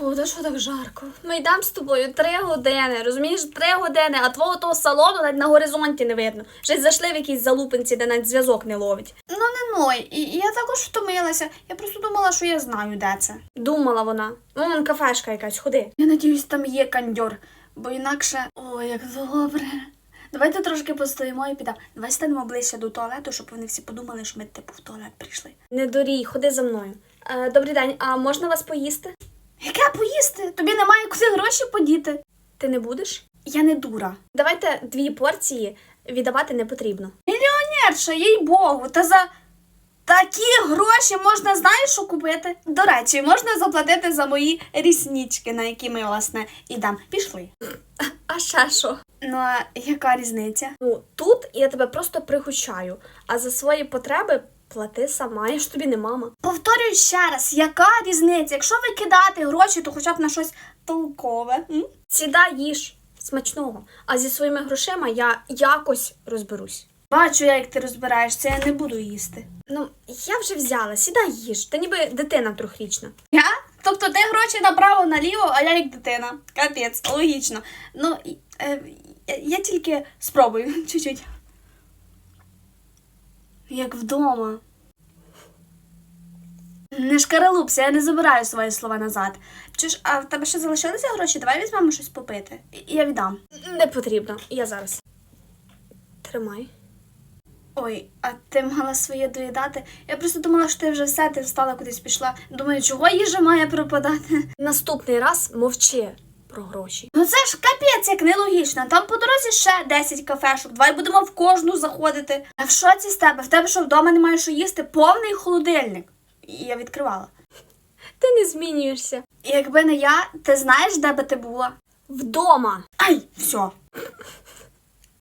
Фу, да що так жарко? Ми йдемо з тобою три години, розумієш, три години, а твого того салону навіть на горизонті не видно. Вже зайшли в якісь залупинці, де навіть зв'язок не ловить. Ну не ной, і і я також втомилася. Я просто думала, що я знаю, де це. Думала вона. Ну, вон кафешка якась, ходи. Я надіюсь, там є кандьор, бо інакше. О, як добре. Давайте трошки постоїмо і підемо. Давай станемо ближче до туалету, щоб вони всі подумали, що ми типу в туалет прийшли. Не дорій, ходи за мною. Е, добрий день, а можна вас поїсти? Яке поїсти? Тобі немає куди гроші подіти. Ти не будеш? Я не дура. Давайте дві порції віддавати не потрібно. Мільйонерша, їй богу, та за такі гроші можна знаєш, що купити. До речі, можна заплатити за мої ріснічки, на які ми, власне, ідемо. Пішли. А ще що? Ну, а яка різниця? Ну, тут я тебе просто пригощаю, а за свої потреби плати сама, я ж тобі не мама. Повторюю ще раз, яка різниця? Якщо викидати гроші, то хоча б на щось толкове. М? Сідай, їж смачного. А зі своїми грошима я якось розберусь. Бачу, я, як ти розбираєшся, я не буду їсти. Ну, я вже взяла, сідай їж. Ти ніби дитина трьохрічна. Я? Тобто ти гроші направо наліво, а я як дитина. Капець, логічно. Ну, е, я, я тільки спробую чуть-чуть. Як вдома. Не шкаралупся, я не забираю свої слова назад. Чи ж, а в тебе ще залишилися гроші? Давай візьмемо щось попити. І- Я віддам. Не потрібно, я зараз. Тримай. Ой, а ти мала своє доїдати? Я просто думала, що ти вже все, ти встала кудись пішла. Думаю, чого їжа має пропадати? Наступний раз мовчи про гроші. Ну це ж капець, як нелогічно. Там по дорозі ще 10 кафешок. Давай будемо в кожну заходити. А в шоці з тебе? В тебе що вдома немає що їсти? Повний холодильник. І я відкривала. Ти не змінюєшся. І якби не я, ти знаєш, де би ти була? Вдома. Ай, все.